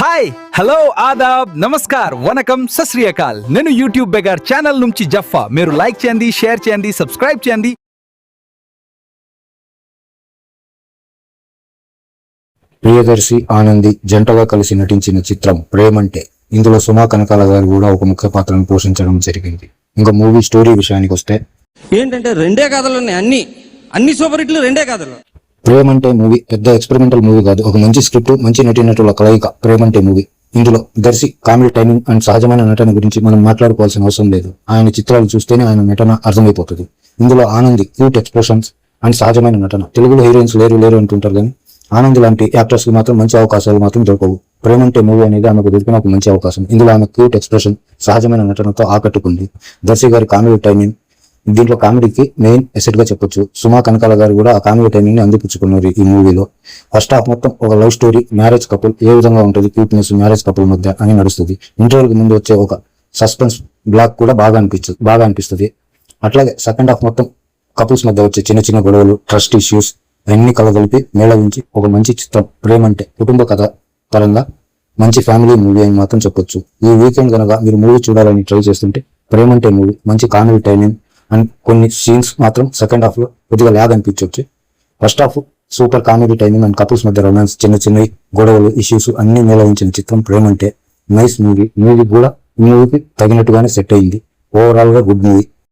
Hi hello ఆదాబ్ నమస్కార్ వనకం సశ్రీయకాల్. నేను యూట్యూబ్ బెగార్ ఛానల్ నుంచి జఫా మీరు లైక్ చేయండి షేర్ చేయండి సబ్స్క్రైబ్ చేయండి. ప్రియదర్శి ఆనంది జంటగా కలిసి నటించిన చిత్రం ప్రేమంటే. ఇందులో సుమా కనకాల గారు కూడా ఒక ముఖ్య పాత్రను పోషించడం జరిగింది. ఇంకా మూవీ స్టోరీ విషయానికి వస్తే. ఏంటంటే రెండే కథలు ఉన్నాయి. అన్ని అన్ని సూపర్ హిట్లు రెండే కథలు ప్రేమంటే మూవీ పెద్ద ఎక్స్పెరిమెంటల్ మూవీ కాదు. ఒక మంచి స్క్రిప్ట్ మంచి నటీనటుల కలయిక ప్రేమంటే మూవీ. ఇందులో దర్శి కామెడీ టైమింగ్ అండ్ సహజమైన నటన గురించి మనం మాట్లాడుకోవాల్సిన అవసరం లేదు. ఆయన చిత్రాలు చూస్తేనే ఆయన నటన అర్థమైపోతుంది. ఇందులో ఆనంది క్యూట్ ఎక్స్ప్రెషన్స్ అండ్ సహజమైన నటన. తెలుగులో హీరోయిన్స్ లేరు లేరు అంటుంటారు కానీ ఆనంద్ లాంటి యాక్టర్స్కి మాత్రం మంచి అవకాశాలు మాత్రం దొరకవు. ప్రేమంటే మూవీ అనేది ఆమెకు దొరికిన ఒక మంచి అవకాశం. ఇందులో ఆమె క్యూట్ ఎక్స్ప్రెషన్ సహజమైన నటనతో ఆకట్టుకుంది. దర్శి గారి కామెడీ టైమింగ్ దీంట్లో కామెడీకి మెయిన్ ఎసెట్గా చెప్పొచ్చు. సుమా కనకాల గారు కూడా ఆ కామెడీ టైమింగ్ని అందిపుచ్చుకున్నారు ఈ మూవీలో ఫస్ట్ హాఫ్ మొత్తం ఒక లవ్ స్టోరీ మ్యారేజ్ కపుల్ ఏ విధంగా ఉంటుంది క్యూట్నెస్ మ్యారేజ్ కపుల్ మధ్య అని నడుస్తుంది. ఇంటర్వ్యూకి ముందు వచ్చే ఒక సస్పెన్స్ బ్లాక్ కూడా బాగా అనిపించు బాగా అనిపిస్తుంది. అట్లాగే సెకండ్ హాఫ్ మొత్తం కపుల్స్ మధ్య వచ్చే చిన్న చిన్న గొడవలు ట్రస్ట్ ఇష్యూస్ అన్ని కలగలిపి మేళవించి ఒక మంచి చిత్రం ప్రేమంటే కుటుంబ కథ పరంగా మంచి ఫ్యామిలీ మూవీ అని మాత్రం చెప్పొచ్చు. ఈ వీకెండ్ కనుక మీరు మూవీ చూడాలని ట్రై చేస్తుంటే ప్రేమంటే మూవీ మంచి కామెడీ టైమింగ్ అండ్ కొన్ని సీన్స్ మాత్రం సెకండ్ హాఫ్లో కొద్దిగా ల్యాగ్ అనిపించవచ్చు first half super comedy timing and couples మధ్య రొమాన్స్ చిన్న చిన్న గొడవలు ఇష్యూస్ అన్ని నిర్వహించిన చిత్రం ప్రేమంటే నైస్ మూవీ. మూవీ కూడా మూవీకి తగినట్టుగానే సెట్ అయింది. ఓవరాల్గా గుడ్ మూవీ